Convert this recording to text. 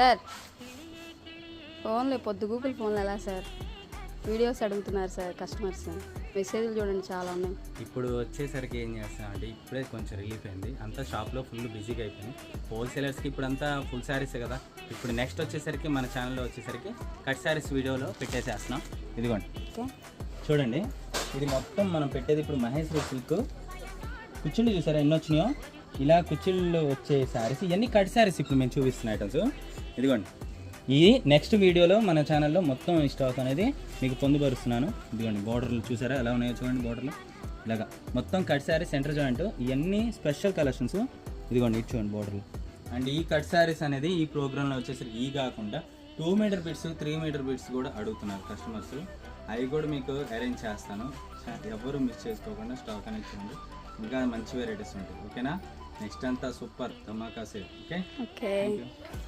Sir ఫోన్లో పొద్దు Google ఫోన్లో ఎలా సార్? వీడియోస్ అడుగుతున్నారు సార్ కస్టమర్స్. మెసేజ్లు చూడండి చాలా ఉన్నాయి. ఇప్పుడు వచ్చేసరికి ఏం చేస్తాం అంటే ఇప్పుడే కొంచెం రిలీఫ్ అయింది. అంతా షాప్లో ఫుల్ బిజీగా అయిపోయింది. హోల్సేలర్స్కి ఇప్పుడు అంతా ఫుల్ శారీస్ కదా. ఇప్పుడు నెక్స్ట్ వచ్చేసరికి మన ఛానల్లో వచ్చేసరికి కట్ శారీస్ వీడియోలో పెట్టేసేస్తున్నాం. ఇదిగోండి. ఓకే. చూడండి. ఇది మొత్తం మనం పెట్టేది ఇప్పుడు మహేశ్వరి సిల్క్ కుచ్చిళ్ళు చూసారా ఎన్ని వచ్చినాయో? ఇలా కుచ్చిళ్ళు వచ్చే శారీస్ ఇవన్నీ కట్ శారీస్ ఇప్పుడు మేము చూపిస్తున్న ఐటమ్స్ ఇదిగోండి. ఈ నెక్స్ట్ వీడియోలో మన ఛానల్లో మొత్తం ఈ స్టాక్ అనేది మీకు పొందుపరుస్తున్నాను. ఇదిగోండి బోర్డర్లు చూసారా? ఎలా ఉన్నాయో చూడండి బోర్డర్లు ఇలాగా మొత్తం కట్ శారీ సెంటర్ జాయింట్ ఇవన్నీ స్పెషల్ కలెక్షన్స్ ఇదిగోండి ఇది చూడండి బోర్డర్లు అండ్ ఈ కట్ శారీస్ అనేది ఈ ప్రోగ్రాంలో వచ్చేసరికి ఈ కాకుండా two metre bits three metre bits కూడా అడుగుతున్నారు కస్టమర్స్ అవి కూడా మీకు అరేంజ్ చేస్తాను. ఎవరు మిస్ చేసుకోకుండా స్టాక్ అనేది చూడండి. ఇంకా మంచి వెరైటీస్ ఉంటాయి. ఓకేనా नेक्स्ट अंत सूपर धमाका से ओके ओके